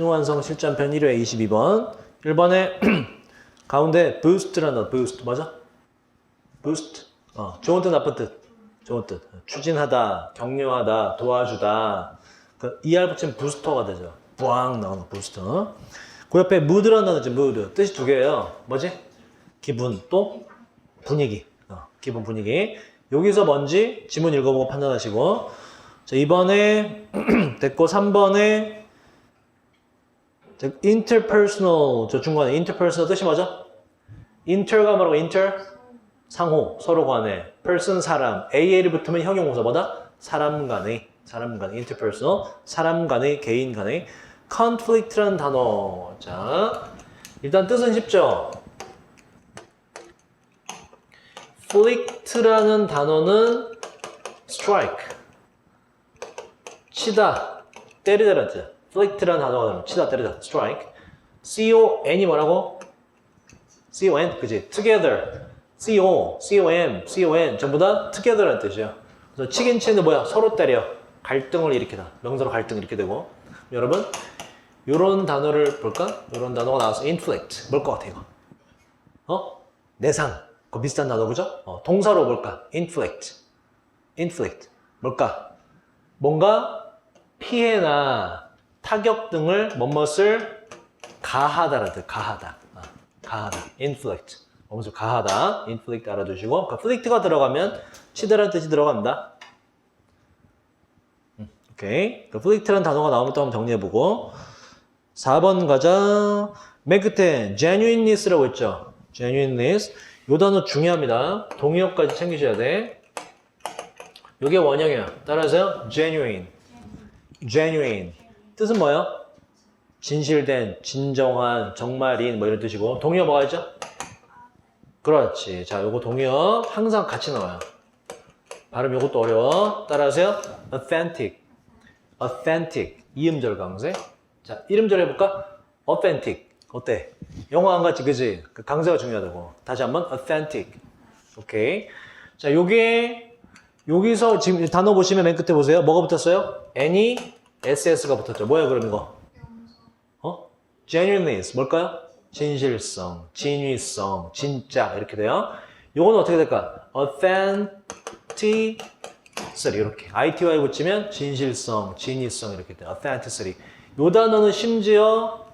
수능완성 실전편 1회 22번. 1번에 가운데 boost라는 단어 boost 맞아? boost. 어, 좋은 뜻 나쁜 뜻? 좋은 뜻. 추진하다 격려하다 도와주다. 그 ER 붙이면 부스터가 되죠. 부앙 나오는 부스터 그 옆에 mood라는 단어 있지 mood. 뜻이 두 개예요. 뭐지? 기분 또 분위기. 어, 기분 분위기. 여기서 뭔지 지문 읽어보고 판단하시고. 자 이번에 됐고 3번에 interpersonal 저 중간에 interpersonal 뜻이 뭐죠? inter가 뭐라고 inter 상호 서로 간에 person 사람 AL이 붙으면 형용사 뭐다? 사람 간의 사람 간의 interpersonal 사람 간의 개인 간의 conflict라는 단어 자 일단 뜻은 쉽죠? flict라는 단어는 strike 치다 때리다라는 뜻 flict라는 단어가 치다 때리다 strike C-O-N이 뭐라고? C-O-N 그지 together C-O, C-O-M, C-O-N 전부 다 together라는 뜻이에요 그래서 치긴 치는데 뭐야 서로 때려 갈등을 일으키다 명사로 갈등 이렇게 되고 여러분 요런 단어를 볼까? 요런 단어가 나와서 inflict 뭘 것 같아 이거? 어? 내상 그 비슷한 단어 그죠? 어, 동사로 볼까? inflict inflict 뭘까? 뭔가 피해나 타격 등을 뭐뭇을 가하다라는 뜻 가하다. 어, 가하다. inflict. 뭐뭇을 가하다. inflict 알아두시고 그 fllict가 들어가면 치다라는 뜻이 들어갑니다. 음, 오케이. 그 fllict라는 단어가 나오면 또 한번 정리해보고. 4번 가자. 맨 끝에 genuineness라고 했죠? genuineness 요 단어 중요합니다. 동의어까지 챙기셔야 돼. 요게 원형이야. 따라서요. genuine. genuine 뜻은 뭐예요? 진실된, 진정한, 정말인 뭐 이런 뜻이고. 동의어 뭐가 있죠? 그렇지. 자 요거 동의어 항상 같이 나와요. 발음 요것도 어려워. 따라하세요. Authentic. Authentic. 이음절 강세. 자 이름절 해볼까? authentic. 어때? 영어 안 같지 그지? 그 강세가 중요하다고. 다시 한번 authentic. 오케이. 자 요게 여기서 지금 단어 보시면 맨 끝에 보세요. 뭐가 붙었어요? any ss가 붙었죠 뭐야 그럼 이거? 어? genuineness 뭘까요? 진실성, 진위성, 진짜 이렇게 돼요. 요거는 어떻게 될까? authenticity 이렇게 ITY 붙이면 진실성, 진위성 이렇게 돼요. authenticity. 요 단어는 심지어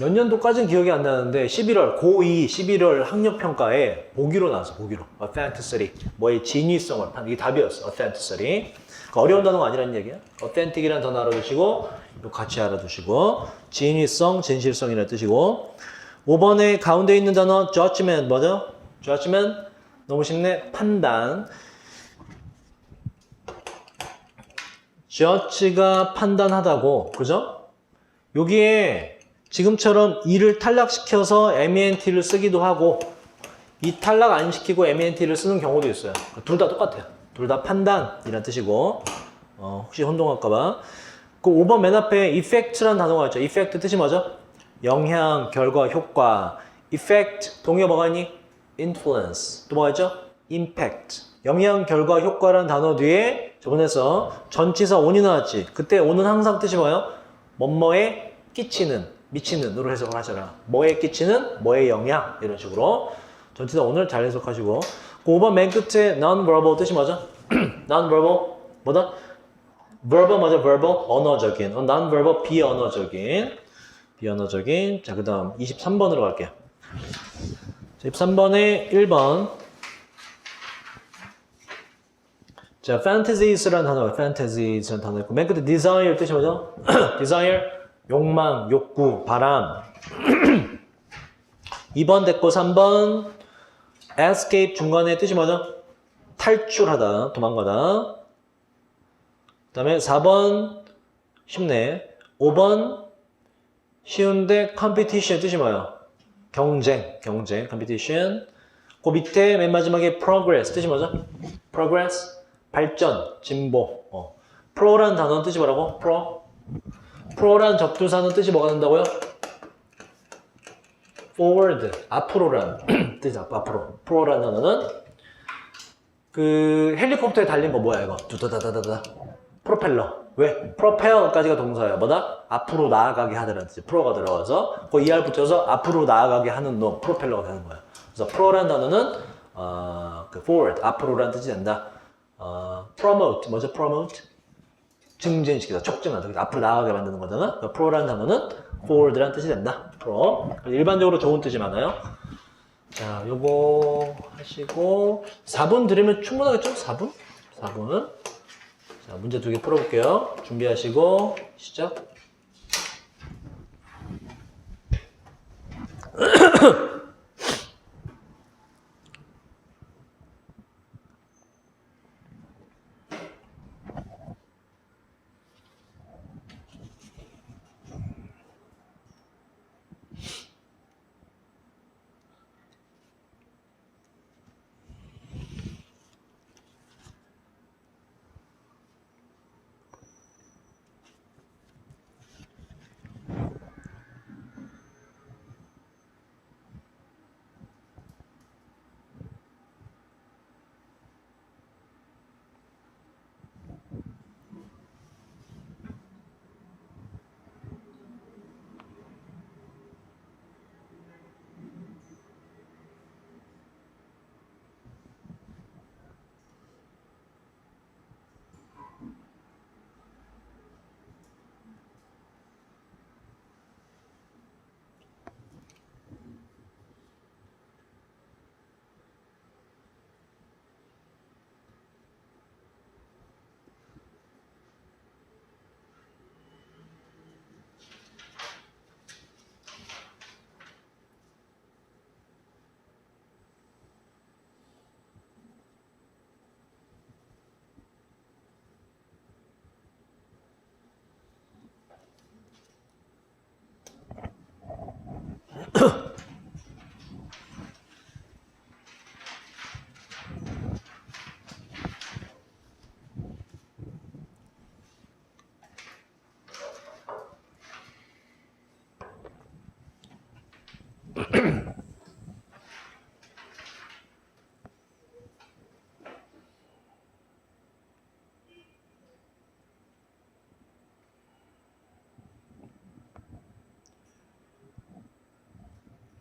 몇 년도까지는 기억이 안 나는데 11월 고2 11월 학력 평가에 보기로 나왔어 보기로 authenticity 뭐의 진위성을 판 이게 답이었어 authenticity 그러니까 어려운 단어가 아니라는 얘기야 authentic이라는 단어 알아두시고 같이 알아두시고 진위성 진실성이라는 뜻이고 5번에 가운데 있는 단어 judgment 뭐죠? judgment 너무 쉽네 판단 judge가 판단하다고 그죠? 여기에 지금처럼 이를 탈락시켜서 MENT를 쓰기도 하고 이 탈락 안 시키고 MENT를 쓰는 경우도 있어요. 둘 다 똑같아요. 둘 다 판단이란 뜻이고 어, 혹시 혼동할까봐 그 5번 맨 앞에 effect라는 단어가 있죠. effect 뜻이 뭐죠? 영향, 결과, 효과 effect 동의어 뭐가 있니? influence 또 뭐가 있죠? impact 영향, 결과, 효과라는 단어 뒤에 저번에서 전치사 on이 나왔지. 그때 on은 항상 뜻이 뭐예요? 뭐뭐에 끼치는 미치는으로 해석을 하잖아. 뭐에 끼치는, 뭐에 영향 이런 식으로 전치사 오늘 잘 해석하시고 그 5번 맨 끝에 non-verbal 뜻이 뭐죠? non-verbal 뭐다? verbal 맞아 verbal 언어적인 어, non-verbal 비언어적인 비언어적인 자 그 다음 23번으로 갈게요. 자, 23번에 1번 자 fantasies라는 단어가 fantasies라는 단어 있고 맨 끝에 desire 뜻이 뭐죠? desire 욕망, 욕구, 바람 2번 됐고 3번 escape 중간에 뜻이 뭐죠? 탈출하다, 도망가다. 그 다음에 4번 쉽네. 5번 쉬운데 competition 뜻이 뭐예요? 경쟁, 경쟁, competition. 그 밑에 맨 마지막에 progress 뜻이 뭐죠? progress, 발전, 진보. 어. pro라는 단어는 뜻이 뭐라고? pro. pro라는 접두사는 뜻이 뭐가 된다고요? Forward 앞으로라는 뜻이 앞으로 pro라는 단어는 그 헬리콥터에 달린 거 뭐야 이거 두다다다다다 프로펠러 왜? propel까지가 동사예요. 뭐다? 앞으로 나아가게 하다라는 뜻이 pro가 들어가서 그 er 붙여서 앞으로 나아가게 하는 놈, 프로펠러가 되는 거예요. 그래서 pro라는 단어는 어, 그 forward, 앞으로라는 뜻이 된다. 어, promote, 뭐죠? promote? 증진시키다, 촉진하다. 앞으로 나아가게 만드는 거잖아. 그러니까 pro라는 단어는 forward라는 뜻이 된다. pro. 일반적으로 좋은 뜻이 많아요. 자, 요거 하시고 4분 드리면 충분하겠죠? 4분? 4분. 자, 문제 두 개 풀어볼게요. 준비하시고 시작.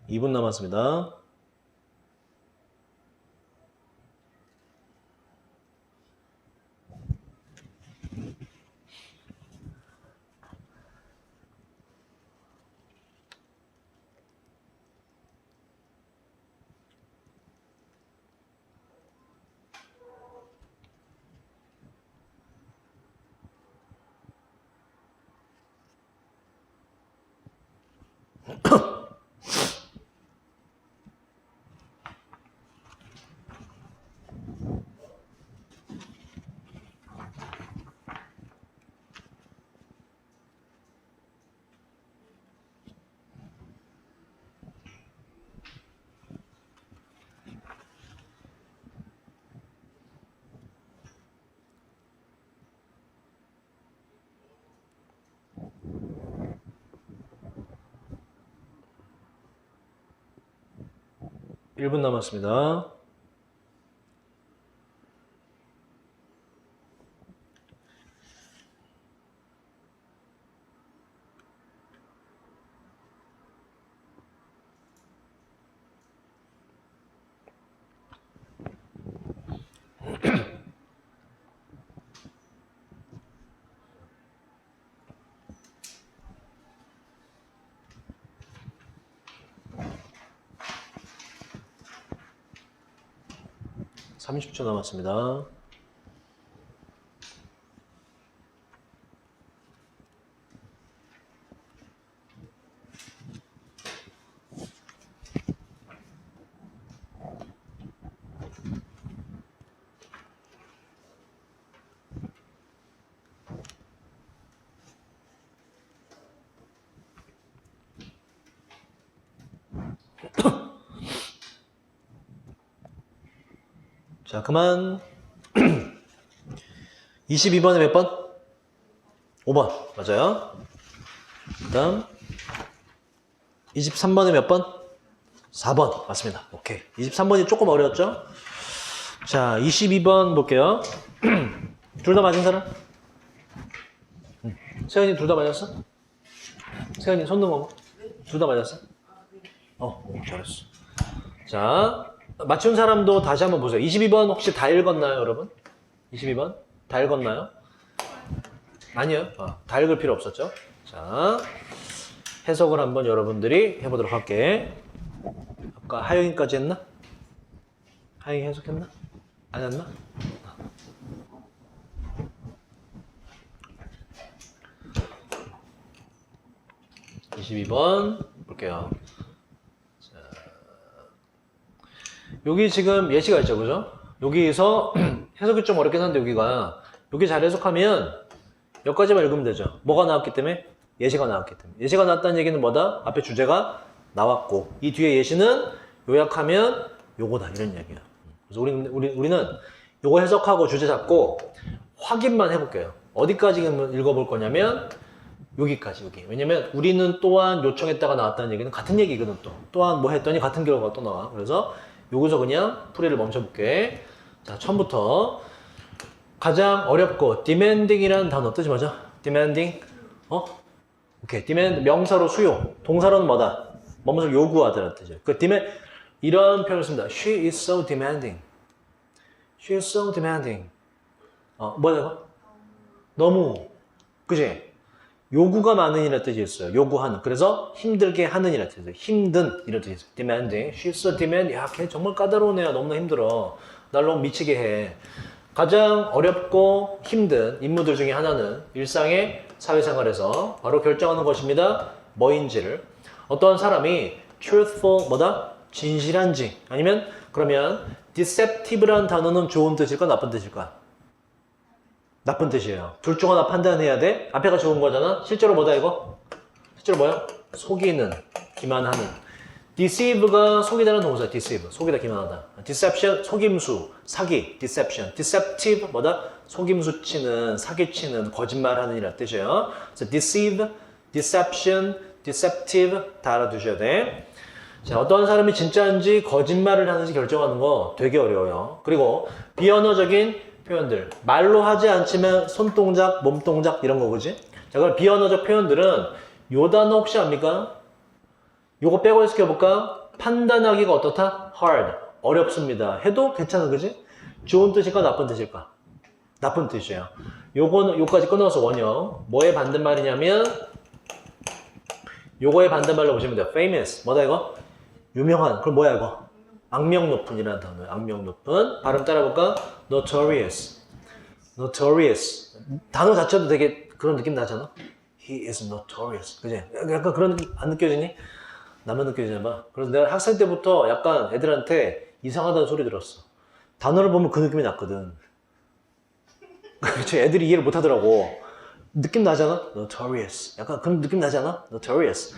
이분 남았습니다. 일분 남았습니다. 삼십 초 남았습니다. 자, 그만. 22번에 몇 번? 5번. 맞아요. 그 다음. 23번에 몇 번? 4번. 맞습니다. 오케이. 23번이 조금 어려웠죠? 자, 22번 볼게요. 둘 다 맞은 사람? 세연이 둘 다 맞았어? 세연이 손 넘어. 둘 다 맞았어? 어, 오, 잘했어. 자, 맞춘 사람도 다시 한번 보세요. 22번 혹시 다 읽었나요, 여러분? 22번? 다 읽었나요? 아니요. 어, 다 읽을 필요 없었죠? 자, 해석을 한번 여러분들이 해보도록 할게. 아까 하영이까지 했나? 하영이 해석했나? 안 했나? 22번 볼게요. 자, 여기 지금 예시가 있죠, 그죠? 여기서 해석이 좀 어렵긴 한데 여기가 여기 잘 해석하면 여기까지만 읽으면 되죠. 뭐가 나왔기 때문에 예시가 나왔기 때문에 예시가 나왔다는 얘기는 뭐다? 앞에 주제가 나왔고 이 뒤에 예시는 요약하면 요거다 이런 얘기야. 그래서 우리 우리 우리는 요거 해석하고 주제 잡고 확인만 해볼게요. 어디까지 읽어볼 거냐면 여기까지 여기. 왜냐면 우리는 또한 요청했다가 나왔다는 얘기는 같은 얘기거든 또. 또한 뭐 했더니 같은 결과가 또 나와. 그래서 여기서 그냥 풀이를 멈춰볼게. 자 처음부터 가장 어렵고 demanding이라는 단어 뜻이 뭐죠? demanding. 어? 오케이. demand 명사로 수요. 동사로는 뭐다? 뭐뭇을 요구하다는 뜻이에요. 그 demand 이런 표현을 씁니다. She is so demanding. She is so demanding. 어 이거? 너무 그지? 요구가 많은 이라 뜻이 있어요. 요구하는. 그래서 힘들게 하는 이라 뜻이에요. 힘든 이라 뜻이 있어요. demanding. She's so demanding. 야, 걔 정말 까다로운 애야. 너무나 힘들어. 날 너무 미치게 해. 가장 어렵고 힘든 임무들 중에 하나는 일상의 사회생활에서 바로 결정하는 것입니다. 뭐인지를. 어떤 사람이 truthful, 뭐다? 진실한지. 아니면 그러면 deceptive라는 단어는 좋은 뜻일까? 나쁜 뜻일까? 나쁜 뜻이에요. 둘 중 하나 판단해야 돼. 앞에가 좋은 거잖아. 실제로 뭐다 이거? 실제로 뭐야? 속이는, 기만하는. deceive가 속이다는 동사. deceive. 속이다, 기만하다. deception, 속임수, 사기. deception. deceptive 뭐다? 속임수 치는, 사기 치는, 거짓말하는 이라 뜻이에요. 그래서 deceive, deception, deceptive 다 알아두셔야 돼. 자, 어떤 사람이 진짜인지 거짓말을 하는지 결정하는 거 되게 어려워요. 그리고 비언어적인 표현들. 말로 하지 않지만 손동작, 몸동작 이런 거 그지? 자, 그럼 비언어적 표현들은 요 단어 혹시 압니까? 요거 빼고 해석해 볼까? 판단하기가 어떻다? hard. 어렵습니다. 해도 괜찮아, 그지? 좋은 뜻일까, 나쁜 뜻일까? 나쁜 뜻이에요. 요거는, 요까지 끊어서 원형. 뭐의 반대말이냐면, 요거의 반대말로 보시면 돼요. famous. 뭐다, 이거? 유명한. 그럼 뭐야, 이거? 악명 높은이라는 단어예요. 악명 높은. 발음 따라볼까? notorious. notorious. 단어 자체도 되게 그런 느낌 나잖아. He is notorious. 그지? 약간 그런 느낌 안 느껴지니? 나만 느껴지나 봐. 그래서 내가 학생 때부터 약간 애들한테 이상하다는 소리 들었어. 단어를 보면 그 느낌이 났거든. 그렇죠. 애들이 이해를 못 하더라고. 느낌 나잖아? notorious. 약간 그런 느낌 나잖아? notorious.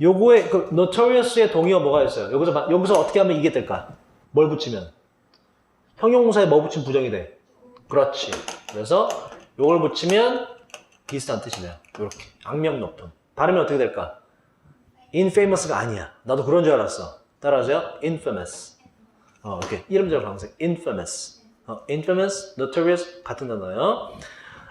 요거에, 그, notorious의 동의어 뭐가 있어요? 여기서, 마- 여기서 어떻게 하면 이게 될까? 뭘 붙이면? 형용사에 뭐 붙이면 부정이 돼? 그렇지. 그래서 요걸 붙이면 비슷한 뜻이 돼요. 요렇게. 악명 높은. 발음이 어떻게 될까? infamous가 아니야. 나도 그런 줄 알았어. 따라하세요. infamous. 어, 이렇게. 이름절 방식. infamous. 어, infamous, notorious 같은 단어예요.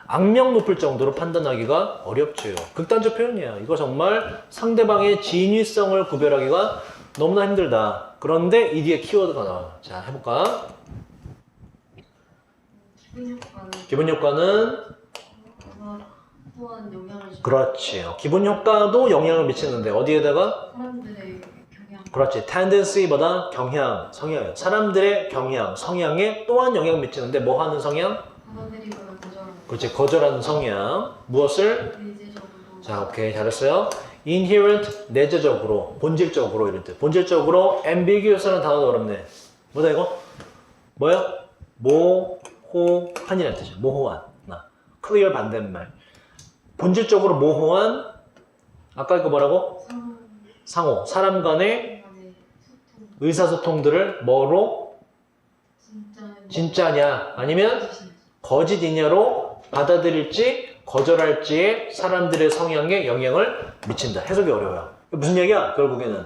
악명 높을 정도로 판단하기가 어렵죠. 극단적 표현이야. 이거 정말 상대방의 진위성을 구별하기가 너무나 힘들다. 그런데 이 뒤에 키워드가 나와. 자, 해볼까? 기분 효과는 또한 영향을 주 그렇지. 기분 효과도 영향을 미치는데 어디에다가 그렇지. tendency보다 경향, 성향. 사람들의 경향, 성향에 또한 영향을 미치는데 뭐 하는 성향? 받아들이거나 그렇지. 거절하는 성향. 무엇을? 자, 오케이. 잘했어요. inherent, 내재적으로, 본질적으로 이런 뜻. 본질적으로 ambiguous라는 단어도 어렵네. 뭐다 이거? 뭐야? 모호한이라는 뜻이야. 모호한. 나. clear 반대말. 본질적으로 모호한 아까 이거 뭐라고? 상호. 사람 간의 간의 소통 의사소통들을 뭐로 진짜 진짜냐 아니면 거짓이냐로 받아들일지 거절할지에 사람들의 성향에 영향을 미친다. 해석이 어려워요. 무슨 얘기야? 결국에는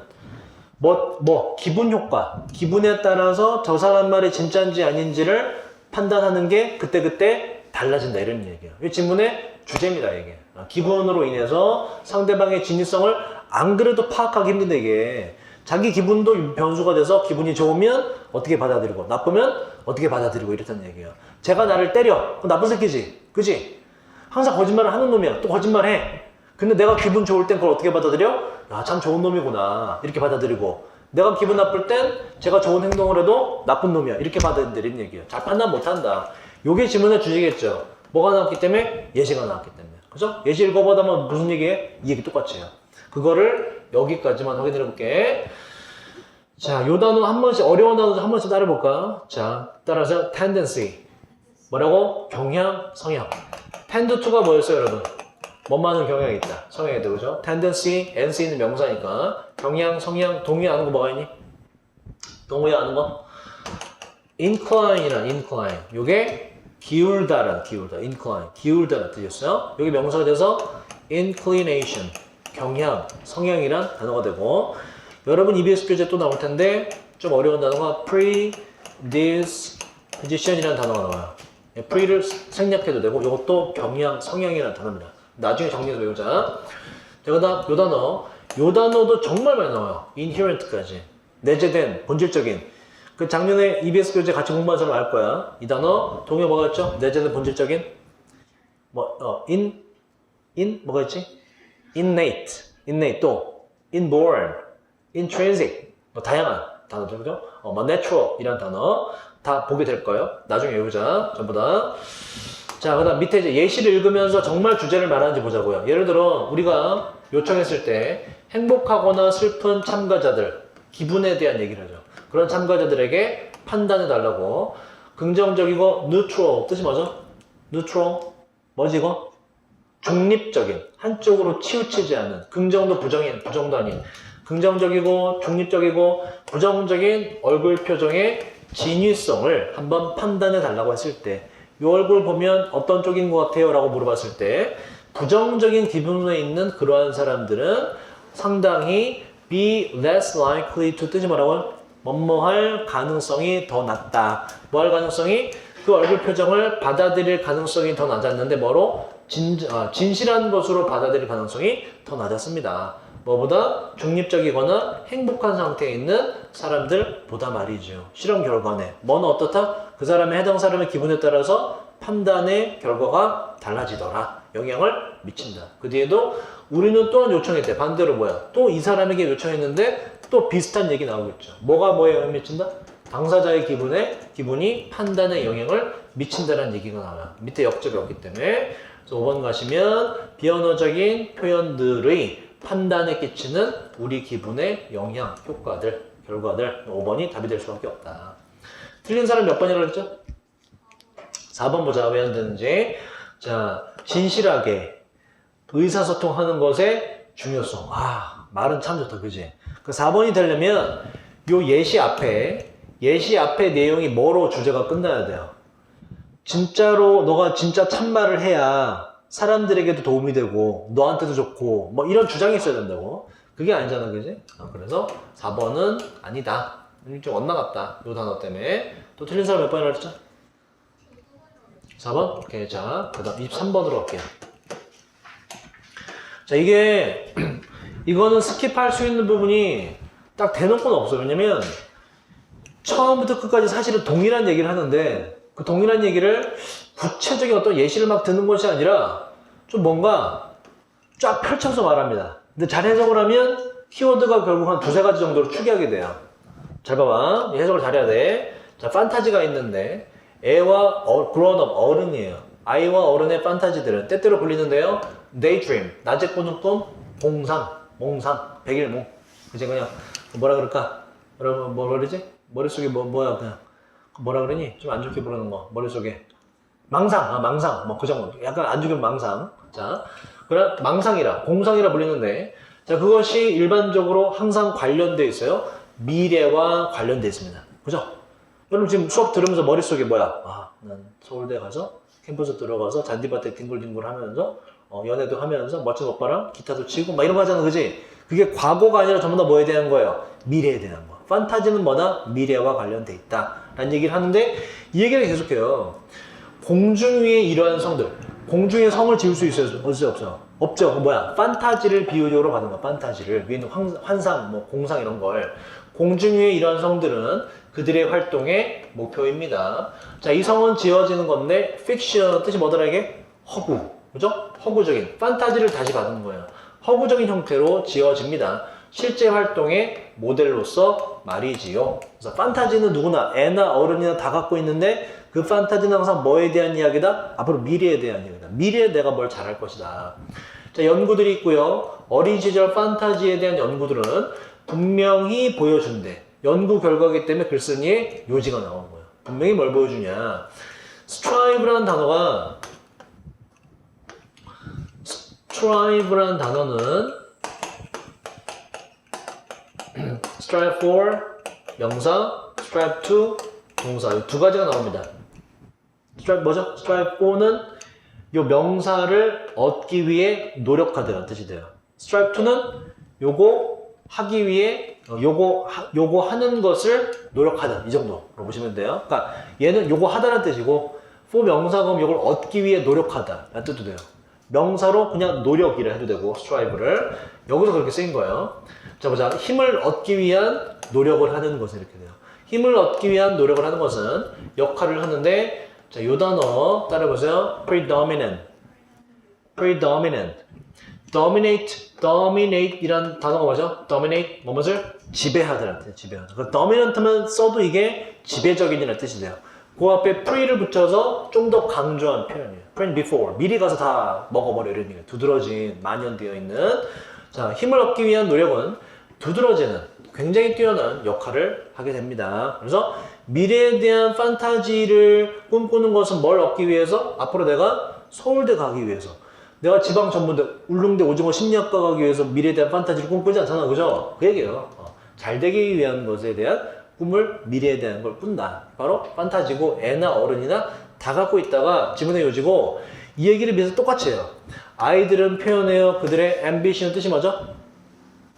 뭐, 뭐, 기분 효과. 기분에 따라서 저 사람 말이 진짜인지 아닌지를 판단하는 게 그때그때 달라진다. 이런 얘기야. 이 질문에 주제입니다, 이게. 아, 기분으로 인해서 상대방의 진위성을 안 그래도 파악하기 힘든데 이게 자기 기분도 변수가 돼서 기분이 좋으면 어떻게 받아들이고 나쁘면 어떻게 받아들이고 이랬다는 얘기예요. 제가 나를 때려. 나쁜 새끼지. 그지? 항상 거짓말을 하는 놈이야. 또 거짓말해. 근데 내가 기분 좋을 땐 그걸 어떻게 받아들여? 야, 참 좋은 놈이구나. 이렇게 받아들이고. 내가 기분 나쁠 땐 제가 좋은 행동을 해도 나쁜 놈이야. 이렇게 받아들이는 얘기예요. 잘 판단 못 한다. 요게 질문의 주제겠죠. 뭐가 나왔기 때문에? 예시가 나왔기 때문에. 그죠? 예시 읽어보다 면 무슨 얘기해? 이 얘기 똑같이에요. 그거를 여기까지만 확인해 볼게. 자, 요 단어 한 번씩, 어려운 단어 한 번씩 따라해볼까? 자, 따라서 tendency. 뭐라고? 경향, 성향. tend to가 뭐였어요, 여러분? 뭐만은 경향이 있다. 성향이다, 그죠? tendency, nc는 명사니까. 경향, 성향, 동의 아는 거 뭐가 있니? 동의 아는 거? incline이란 incline. 요게 기울다란 기울다. incline. 기울다란 뜻이었어요. 여기 명사가 돼서 inclination. 경향, 성향이란 단어가 되고 여러분 EBS 교재 또 나올 텐데 좀 어려운 단어가 predisposition이라는 단어가 나와요. 예, pre를 생략해도 되고 이것도 경향, 성향이라는 단어입니다. 나중에 정리해서 외우자. 자, 그 다음 요 단어, 요 단어도 정말 많이 나와요. inherent까지 내재된 본질적인. 그 작년에 EBS 교재 같이 공부한 사람 알 거야. 이 단어 동요 뭐가 있죠? 내재된 본질적인 뭐 어, in in 뭐가 있지? innate, innate 또 inborn, intrinsic 뭐 다양한 단어죠, 그죠? 어, 뭐 natural 이란 단어 다 보게 될 거예요. 나중에 외우자 전부 다. 자, 그 다음 밑에 이제 예시를 읽으면서 정말 주제를 말하는지 보자고요. 예를 들어 우리가 요청했을 때 행복하거나 슬픈 참가자들 기분에 대한 얘기를 하죠. 그런 참가자들에게 판단해 달라고 긍정적이고 neutral 뜻이 뭐죠? neutral 뭐지 이거? 중립적인 한쪽으로 치우치지 않은 긍정도 부정인 부정도 아닌 긍정적이고 중립적이고 부정적인 얼굴 표정의 진위성을 한번 판단해 달라고 했을 때 이 얼굴 보면 어떤 쪽인 것 같아요? 라고 물어봤을 때 부정적인 기분에 있는 그러한 사람들은 상당히 be less likely to 뜻이 뭐라고요? 뭐뭐할 가능성이 더 낮다. 뭐 할 가능성이 그 얼굴 표정을 받아들일 가능성이 더 낮았는데 뭐로? 진, 아, 진실한 것으로 받아들일 가능성이 더 낮았습니다. 뭐보다 중립적이거나 행복한 상태에 있는 사람들보다 말이죠. 실험 결과네. 뭐는 어떻다? 그 사람의 해당 사람의 기분에 따라서 판단의 결과가 달라지더라. 영향을 미친다. 그 뒤에도 우리는 또한 요청했대. 반대로 뭐야? 또 이 사람에게 요청했는데 또 비슷한 얘기 나오겠죠. 뭐가 뭐에 영향을 미친다? 당사자의 기분에 기분이 판단에 영향을 미친다는 얘기가 나와요. 밑에 역접이 없기 때문에. 그래서 5번 가시면 비언어적인 표현들의 판단에 끼치는 우리 기분의 영향, 효과들, 결과들 5번이 답이 될 수밖에 없다. 틀린 사람 몇 번이라고 했죠? 4번 보자. 왜 안 되는지. 자, 진실하게 의사소통하는 것의 중요성. 아, 말은 참 좋다. 그지? 그 4번이 되려면 요 예시 앞에, 예시 앞에 내용이 뭐로 주제가 끝나야 돼요. 진짜로 너가 진짜 참말을 해야 사람들에게도 도움이 되고 너한테도 좋고 뭐 이런 주장이 있어야 된다고. 그게 아니잖아. 그지? 아, 그래서 4번은 아니다. 좀 엇나갔다. 요 단어 때문에. 또 틀린 사람 몇 번이라고 했죠? 4번? 오케이. 자, 그 다음 23번으로 갈게요. 자, 이게, 이거는 스킵할 수 있는 부분이 딱 대놓고는 없어요. 왜냐면, 처음부터 끝까지 사실은 동일한 얘기를 하는데, 그 동일한 얘기를 구체적인 어떤 예시를 막 듣는 것이 아니라, 좀 뭔가 쫙 펼쳐서 말합니다. 근데 잘 해석을 하면, 키워드가 결국 한 두세 가지 정도로 추기하게 돼요. 잘 봐봐. 해석을 잘해야 돼. 자, 판타지가 있는데, 애와 어, grown-up, 어른이에요. 아이와 어른의 판타지들은 때때로 불리는데요. daydream, 낮에 꾸는 꿈, 공상, 몽상, 백일몽. 이제 그냥 뭐라 그럴까? 여러분 뭐 그러지? 머릿속에 뭐, 뭐야 그냥 뭐라 그러니? 좀 안 좋게 부르는 거 머릿속에 망상, 아 망상, 뭐 그 정도. 약간 안 좋게 망상. 자, 그래 망상이라, 공상이라 불리는데, 자 그것이 일반적으로 항상 관련돼 있어요. 미래와 관련돼 있습니다. 그죠? 여러분 지금 수업 들으면서 머릿속에 뭐야? 아, 난 서울대 가서 캠퍼스 들어가서 잔디밭에 뒹굴뒹굴 하면서 어, 연애도 하면서 멋진 오빠랑 기타도 치고 막거 하잖아, 그지? 그게 과거가 아니라 전부 다 뭐에 대한 거예요? 미래에 대한 거. 판타지는 뭐다? 미래와 관련돼 있다. 라는 얘기를 하는데 이 얘기를 계속해요. 공중 위의 이러한 성들, 공중에 성을 지을 수 있어요? 없어요? 없어요? 없죠. 그 뭐야? 판타지를 비유적으로 받는 거야. 판타지를. 위에 있는 환, 환상, 뭐 공상 이런 걸. 공중 위에 이런 성들은 그들의 활동의 목표입니다. 자, 이 성은 지어지는 건데 픽션 뜻이 뭐더라 이게? 허구. 그죠? 허구적인 판타지를 다시 받는 거예요. 허구적인 형태로 지어집니다. 실제 활동의 모델로서 말이지요. 그래서 판타지는 누구나 애나 어른이나 다 갖고 있는데 그 판타지는 항상 뭐에 대한 이야기다? 앞으로 미래에 대한 이야기다. 미래에 내가 뭘 잘할 것이다. 자, 연구들이 있고요. 어린 시절 판타지에 대한 연구들은 분명히 보여준대. 연구 결과이기 때문에 글쓴이의 요지가 나온 거예요. 분명히 뭘 보여주냐. strive라는 단어가 strive라는 단어는 strive for 명사, strive to 동사 이 두 가지가 나옵니다. Strive 뭐죠? strive for는 요 명사를 얻기 위해 노력하다는 뜻이 돼요. strive to는 요거 하기 위해 어, 요거 하, 요거 하는 것을 노력하다 이 정도로 보시면 돼요. 그러니까 얘는 요거 하다는 뜻이고 for 명사가 요걸 얻기 위해 노력하다라는 뜻도 돼요. 명사로 그냥 노력이라 해도 되고 strive를 여기서 그렇게 쓰인 거예요. 자 보자 힘을 얻기 위한 노력을 하는 것을 이렇게 돼요. 힘을 얻기 위한 노력을 하는 것은 역할을 하는데 자, 요 단어 따라보세요. predominant. predominant. dominate, dominate 이란 단어가 뭐죠? dominate, 뭐뭐를 지배하다라는 뜻, 지배하다. 그 dominant만 써도 이게 지배적인이라는 뜻이 돼요. 그 앞에 pre를 붙여서 좀 더 강조한 표현이에요. pre before. 미리 가서 다 먹어버려 이런 얘기예요. 두드러진, 만연되어 있는. 자, 힘을 얻기 위한 노력은 두드러지는 굉장히 뛰어난 역할을 하게 됩니다. 그래서 미래에 대한 판타지를 꿈꾸는 것은 뭘 얻기 위해서? 앞으로 내가 서울대 가기 위해서. 내가 지방 전문대, 울릉대 오징어 심리학과 가기 위해서 미래에 대한 판타지를 꿈꾸지 않잖아. 그죠? 그 얘기예요. 어, 잘 되기 위한 것에 대한 꿈을 미래에 대한 걸 꾼다. 바로 판타지고 애나 어른이나 다 갖고 있다가 지문의 요지고 이 얘기를 비해서 똑같이 해요. 아이들은 표현해요. 그들의 ambition 뜻이 뭐죠?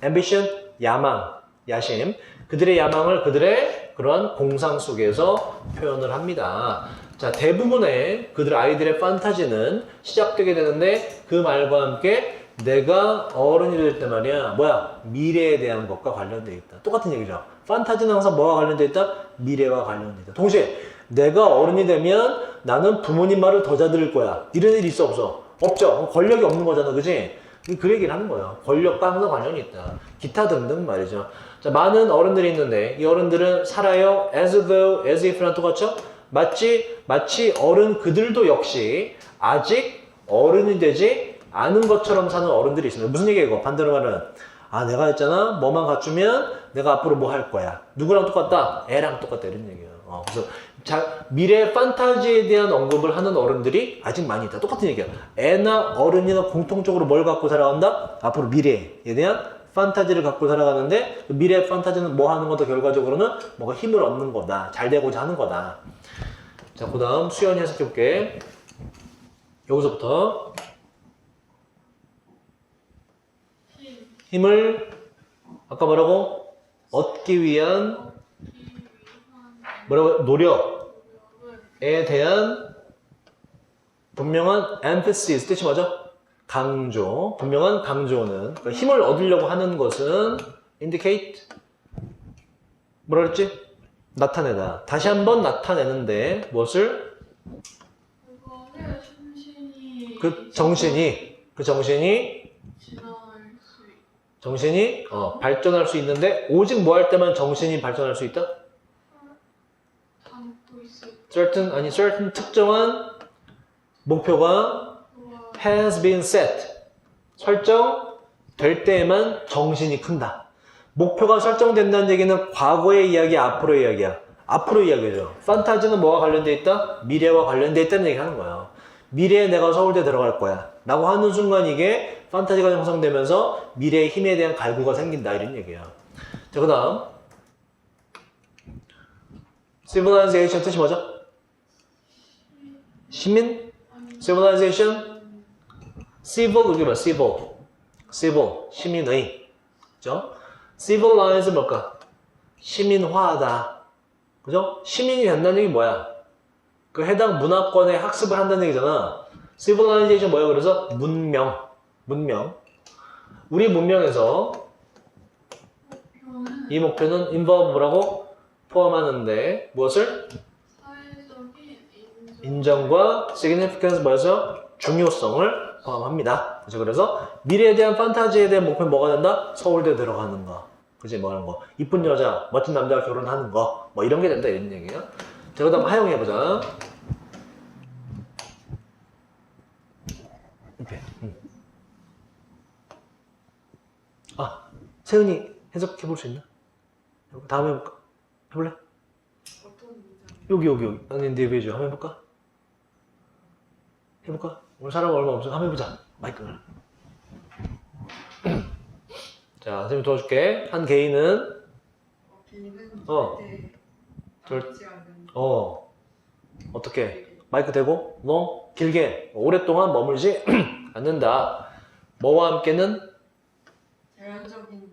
ambition, 야망, 야심. 그들의 야망을 그들의 그런 공상 속에서 표현을 합니다. 자, 대부분의 그들 아이들의 판타지는 시작되게 되는데 그 말과 함께 내가 어른이 될 때 말이야, 뭐야? 미래에 대한 것과 관련되어 있다. 똑같은 얘기죠. 판타지는 항상 뭐와 관련되어 있다? 미래와 관련되어 있다. 동시에 내가 어른이 되면 나는 부모님 말을 더 잘 들을 거야. 이런 일이 있어 없어? 없죠. 권력이 없는 거잖아, 그지? 그 얘기를 하는 거예요. 권력과 항상 관련이 있다. 기타 등등 말이죠. 자, 많은 어른들이 있는데 이 어른들은 살아요 as though, as if랑 똑같죠? 마치 마치 어른 그들도 역시 아직 어른이 되지 않은 것처럼 사는 어른들이 있습니다. 무슨 얘기예요? 이거? 반대로 말은 아 내가 했잖아 뭐만 갖추면 내가 앞으로 뭐 할 거야. 누구랑 똑같다? 애랑 똑같다 이런 얘기예요. 어, 그래서 자, 미래 판타지에 대한 언급을 하는 어른들이 아직 많이 있다. 똑같은 얘기야. 애나 어른이나 공통적으로 뭘 갖고 살아간다? 앞으로 미래에 대한 판타지를 갖고 살아가는데 그 미래 판타지는 뭐 하는 거다 결과적으로는 뭔가 힘을 얻는 거다. 잘 되고자 하는 거다. 자, 그 다음 수연이 해석해 볼게. 여기서부터 힘을 아까 뭐라고? 얻기 위한 뭐라고? 노력에 대한 분명한 emphasis 뜻이 뭐죠? 강조. 분명한 강조는 그러니까 힘을 얻으려고 하는 것은 indicate 뭐라 그랬지? 나타내다. 다시 한번 나타내는데 무엇을? 정신이 그 정신이 그 정신이. 정신이 어, 발전할 수 있는데 오직 뭐 할 때만 정신이 발전할 수 있다? Certain 아니 certain 특정한 목표가 has been set 설정될 때에만 정신이 큰다. 목표가 설정된다는 얘기는 과거의 이야기, 앞으로의 이야기야. 앞으로 이야기죠. 판타지는 뭐와 관련돼 있다? 미래와 관련돼 있다는 얘기 하는 거예요. 미래에 내가 서울대 들어갈 거야. 라고 하는 순간 이게 판타지가 형성되면서 미래의 힘에 대한 갈구가 생긴다. 이런 얘기야. 자, 그 다음. civilization 뜻이 뭐죠? 시민? civilization? civil, 여기 봐, civil. civil, 시민의. 그죠? civilize 뭘까? 시민화하다. 그죠? 시민이 된다는 얘기 뭐야? 그 해당 문화권의 학습을 한다는 얘기잖아. civilization 뭐예요? 그래서 문명, 문명. 우리 문명에서 이 목표는 involve 뭐라고 포함하는데 무엇을? 인정과 significance 뭐여서 중요성을 포함합니다. 그죠? 그래서 미래에 대한 판타지에 대한 목표는 뭐가 된다? 서울대 들어가는 거. 그지? 뭐 하는 거. 이쁜 여자, 멋진 남자와 결혼하는 거. 뭐 이런 게 된다 이런 얘기야. 자, 그 다음 하용해 보자. 이렇게. 음. 아, 세은이 해석해 볼 수 있나? 다음에 해볼까? 해볼래? 여기 여기 여기 아니 인디비주 한번 해볼까? 해볼까? 오늘 사람 얼마 없어 한번 해보자. 마이크를. 자 선생님 도와줄게. 한 개인은? 어, 개인은 어. 절대 절- 않는 어. 어떻게? 마이크 대고? 너? 길게? 오랫동안 머물지? 않는다. 뭐와 함께는? 자연적인.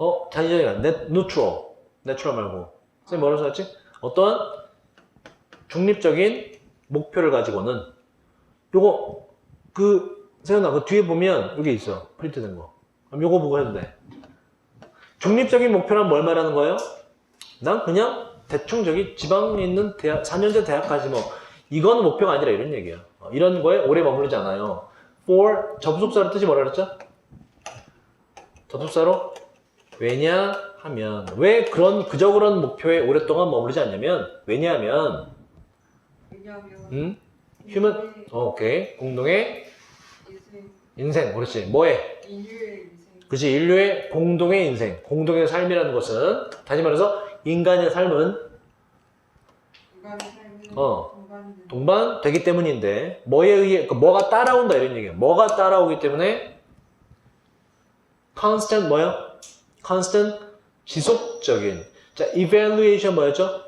어 자기적이야 네, 누트럴 내추럴 말고. 선생님 뭐라고 썼지? 어떠한 중립적인 목표를 가지고는 요거 그 세연아 그 뒤에 보면 여기 있어. 프린트된 거. 그럼 요거 보고 해도 돼. 중립적인 목표란 뭘 말하는 거예요? 난 그냥 대충 저기 지방에 있는 대학 4년제 대학까지 뭐 이거는 목표가 아니라 이런 얘기야. 어, 이런 거에 오래 머무르지 않아요. For 접속사로 뜻이 뭐라 그랬죠? 접속사로? 왜냐 하면. 왜 그런 그저 그런 목표에 오랫동안 머무르지 않냐면 왜냐하면 왜냐하면 음? 휴먼 어, 오케이 공동의 인생, 그렇지. 인생, 그렇지. 인류의 공동의 인생. 공동의 삶이라는 것은 다시 말해서 인간의 삶은 어. 동반된 동반되기 때문인데 뭐에 의해 그 뭐가 따라온다 이런 얘기예요. 뭐가 따라오기 때문에 constant 뭐요? constant 지속적인. 자 evaluation 뭐였죠?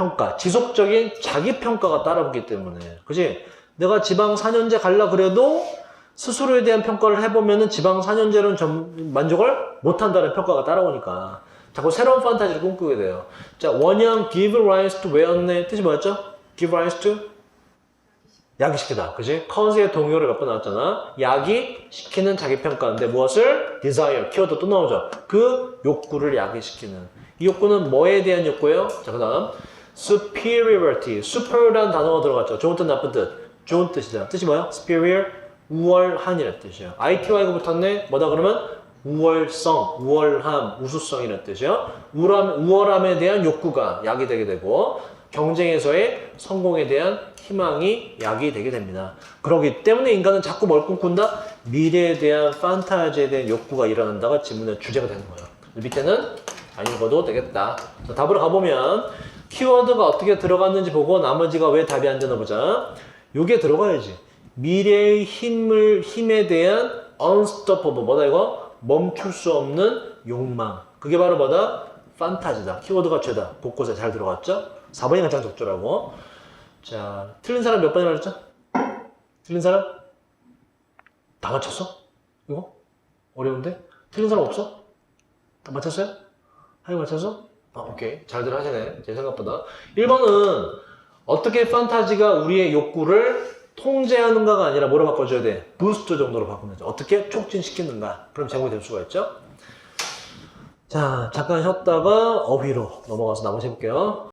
평가 지속적인 자기 평가가 따라오기 때문에. 그지? 내가 지방 4년제 갈라 그래도 스스로에 대한 평가를 해보면은 지방 4년제로는 좀 만족을 못한다는 평가가 따라오니까. 자꾸 새로운 판타지를 꿈꾸게 돼요. 자 원형 give rise to where의 뜻이 뭐였죠? give rise to? 야기시키다. 그지? cause의 동요를 몇 번 나왔잖아. 야기시키는 자기 평가인데 무엇을? desire. 키워드 또 나오죠. 그 욕구를 야기시키는. 이 욕구는 뭐에 대한 욕구예요? 자 그 다음 superiority superior이라는 단어가 들어갔죠 좋은 뜻 나쁜 뜻 좋은 뜻이죠 뜻이 뭐야? superior 우월한이라는 뜻이에요 ITY가 붙었네 뭐다 그러면 우월성, 우월함, 우수성이라는 뜻이요 우월함, 우월함에 대한 욕구가 약이 되게 되고 경쟁에서의 성공에 대한 희망이 약이 되게 됩니다. 그렇기 때문에 인간은 자꾸 뭘 꿈꾼다? 미래에 대한 판타지에 대한 욕구가 일어난다가 질문의 주제가 되는 거예요. 밑에는 안 읽어도 되겠다. 자, 답으로 가보면 키워드가 어떻게 들어갔는지 보고 나머지가 왜 답이 안 되나 보자. 요게 들어가야지. 미래의 힘을, 힘에 대한 unstoppable, 뭐다 이거? 멈출 수 없는 욕망. 그게 바로 뭐다? 판타지다. 키워드가 죄다. 곳곳에 잘 들어갔죠? 4번이 가장 적절하고. 자, 틀린 사람 몇 번이나 그랬죠? 틀린 사람? 다 맞췄어? 이거? 어려운데? 틀린 사람 없어? 다 맞췄어요? 하이 맞췄어? 아, 오케이. 잘들 하시네. 제 생각보다. 1번은 어떻게 판타지가 우리의 욕구를 통제하는가가 아니라 뭐로 바꿔줘야 돼? 부스트 정도로 바꾸면 돼. 어떻게 촉진시키는가? 그럼 제목이 될 수가 있죠? 자, 잠깐 쉬었다가 어휘로 넘어가서 나머지 해볼게요.